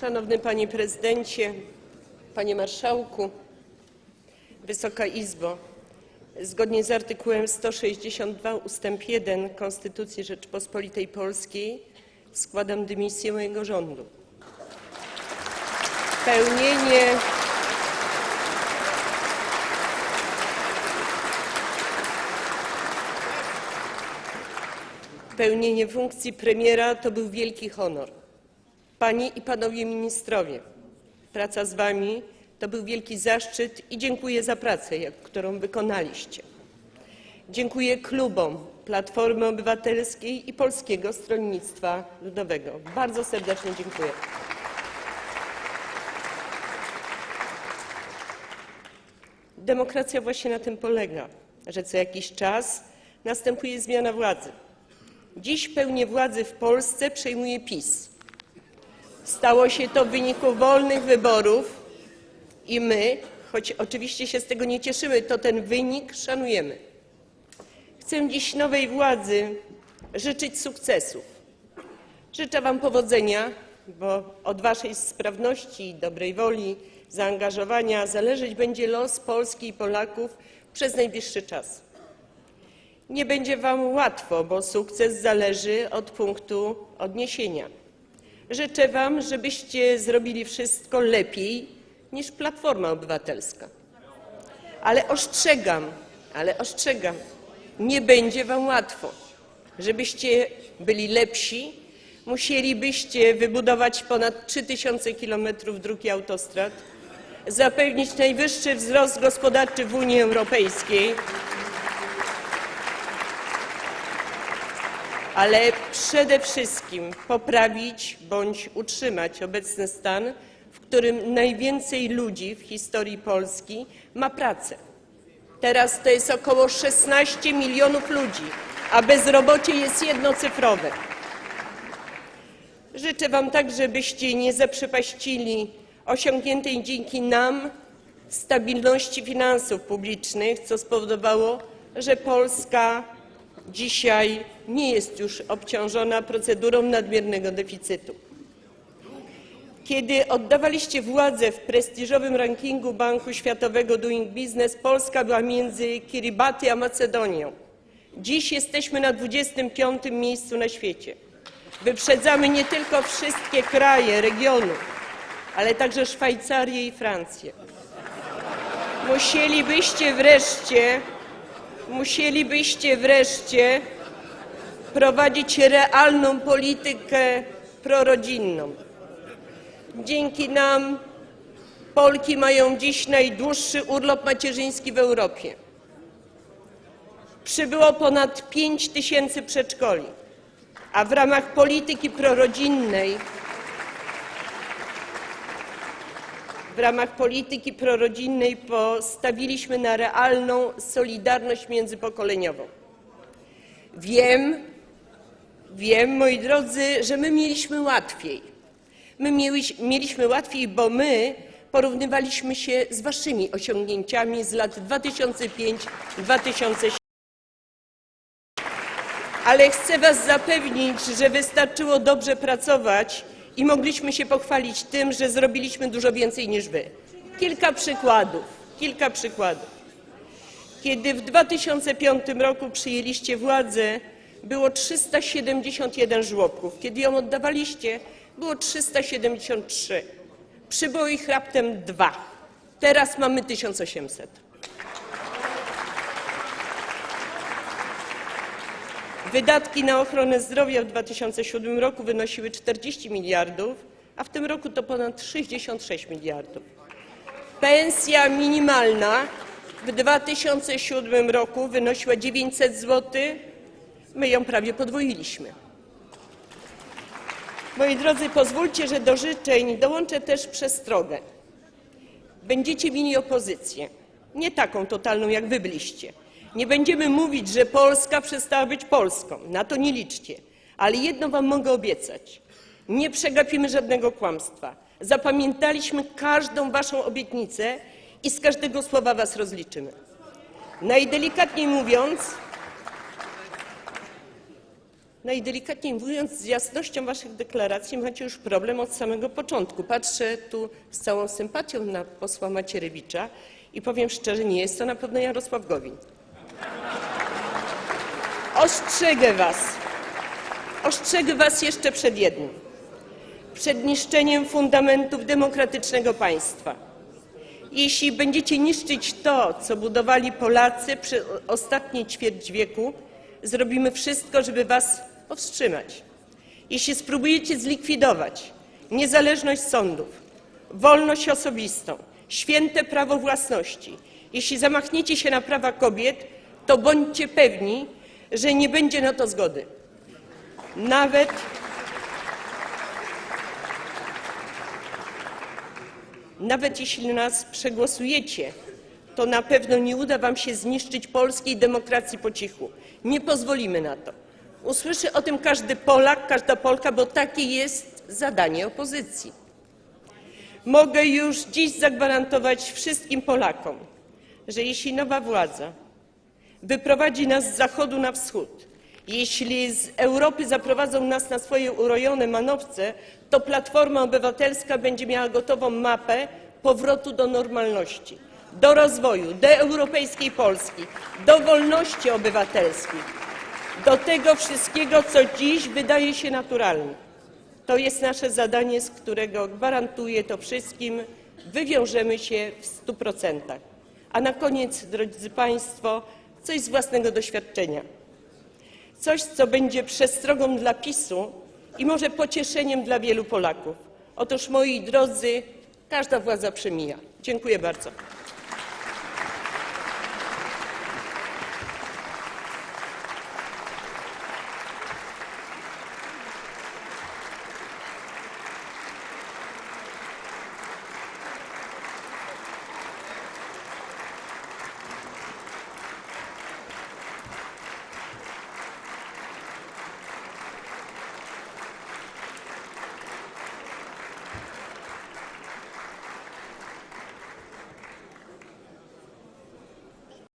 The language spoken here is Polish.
Szanowny Panie Prezydencie, Panie Marszałku, Wysoka Izbo, zgodnie z artykułem 162 ust. 1 Konstytucji Rzeczypospolitej Polskiej składam dymisję mojego rządu. Pełnienie Pełnienie funkcji premiera to był wielki honor. Panie i panowie ministrowie, praca z wami to był wielki zaszczyt i dziękuję za pracę, którą wykonaliście. Dziękuję klubom Platformy Obywatelskiej i Polskiego Stronnictwa Ludowego. Bardzo serdecznie dziękuję. Demokracja właśnie na tym polega, że co jakiś czas następuje zmiana władzy. Dziś pełnię władzy w Polsce przejmuje PiS. Stało się to w wyniku wolnych wyborów i my, choć oczywiście się z tego nie cieszymy, to ten wynik szanujemy. Chcę dziś nowej władzy życzyć sukcesów. Życzę Wam powodzenia, bo od Waszej sprawności, dobrej woli, zaangażowania zależeć będzie los Polski i Polaków przez najbliższy czas. Nie będzie Wam łatwo, bo sukces zależy od punktu odniesienia. Życzę Wam, żebyście zrobili wszystko lepiej niż Platforma Obywatelska. Ale ostrzegam, ale ostrzegam, nie będzie Wam łatwo. Żebyście byli lepsi, musielibyście wybudować ponad 3000 kilometrów dróg i autostrad, zapewnić najwyższy wzrost gospodarczy w Unii Europejskiej, ale przede wszystkim poprawić bądź utrzymać obecny stan, w którym najwięcej ludzi w historii Polski ma pracę. Teraz to jest około 16 milionów ludzi, a bezrobocie jest jednocyfrowe. Życzę Wam także, byście nie zaprzepaścili osiągniętej dzięki nam stabilności finansów publicznych, co spowodowało, że Polska dzisiaj nie jest już obciążona procedurą nadmiernego deficytu. Kiedy oddawaliście władzę w prestiżowym rankingu Banku Światowego Doing Business, Polska była między Kiribati a Macedonią. Dziś jesteśmy na 25. miejscu na świecie. Wyprzedzamy nie tylko wszystkie kraje regionu, ale także Szwajcarię i Francję. Musielibyście wreszcie, musielibyście wreszcie prowadzić realną politykę prorodzinną. Dzięki nam Polki mają dziś najdłuższy urlop macierzyński w Europie. Przybyło ponad 5 tysięcy przedszkoli, a w ramach polityki prorodzinnej w ramach polityki prorodzinnej postawiliśmy na realną solidarność międzypokoleniową. Wiem, wiem, moi drodzy, że my mieliśmy łatwiej. My mieliś- mieliśmy łatwiej, bo my porównywaliśmy się z waszymi osiągnięciami z lat 2005-2007. Ale chcę was zapewnić, że wystarczyło dobrze pracować i mogliśmy się pochwalić tym, że zrobiliśmy dużo więcej niż wy. Kilka przykładów, kilka przykładów. Kiedy w 2005 roku przyjęliście władzę, było 371 żłobków. Kiedy ją oddawaliście, było 373. Przybyło ich raptem dwa. Teraz mamy 1800. Wydatki na ochronę zdrowia w 2007 roku wynosiły 40 miliardów, a w tym roku to ponad 66 miliardów. Pensja minimalna w 2007 roku wynosiła 900 zł, my ją prawie podwoiliśmy. Moi drodzy, pozwólcie, że do życzeń dołączę też przestrogę. Będziecie mieli opozycję, nie taką totalną, jak wy byliście. Nie będziemy mówić, że Polska przestała być Polską, na to nie liczcie. Ale jedno wam mogę obiecać. Nie przegapimy żadnego kłamstwa. Zapamiętaliśmy każdą waszą obietnicę i z każdego słowa was rozliczymy. Najdelikatniej mówiąc, najdelikatniej mówiąc, z jasnością waszych deklaracji macie już problem od samego początku. Patrzę tu z całą sympatią na posła Macierewicza i powiem szczerze, nie jest to na pewno Jarosław Gowin. Ostrzegę was, ostrzegę was jeszcze przed jednym. Przed niszczeniem fundamentów demokratycznego państwa. Jeśli będziecie niszczyć to, co budowali Polacy przez ostatnie ćwierć wieku, zrobimy wszystko, żeby was powstrzymać. Jeśli spróbujecie zlikwidować niezależność sądów, wolność osobistą, święte prawo własności, jeśli zamachniecie się na prawa kobiet, to bądźcie pewni, że nie będzie na to zgody. Nawet Nawet jeśli nas przegłosujecie, to na pewno nie uda wam się zniszczyć polskiej demokracji po cichu. Nie pozwolimy na to. Usłyszy o tym każdy Polak, każda Polka, bo takie jest zadanie opozycji. Mogę już dziś zagwarantować wszystkim Polakom, że jeśli nowa władza wyprowadzi nas z zachodu na wschód, jeśli z Europy zaprowadzą nas na swoje urojone manowce, to Platforma Obywatelska będzie miała gotową mapę powrotu do normalności, do rozwoju, do europejskiej Polski, do wolności obywatelskich, do tego wszystkiego, co dziś wydaje się naturalne. To jest nasze zadanie, z którego gwarantuję to wszystkim, wywiążemy się w stu procentach. A na koniec, drodzy Państwo, coś z własnego doświadczenia. Coś, co będzie przestrogą dla PiSu i może pocieszeniem dla wielu Polaków. Otóż, moi drodzy, każda władza przemija. Dziękuję bardzo.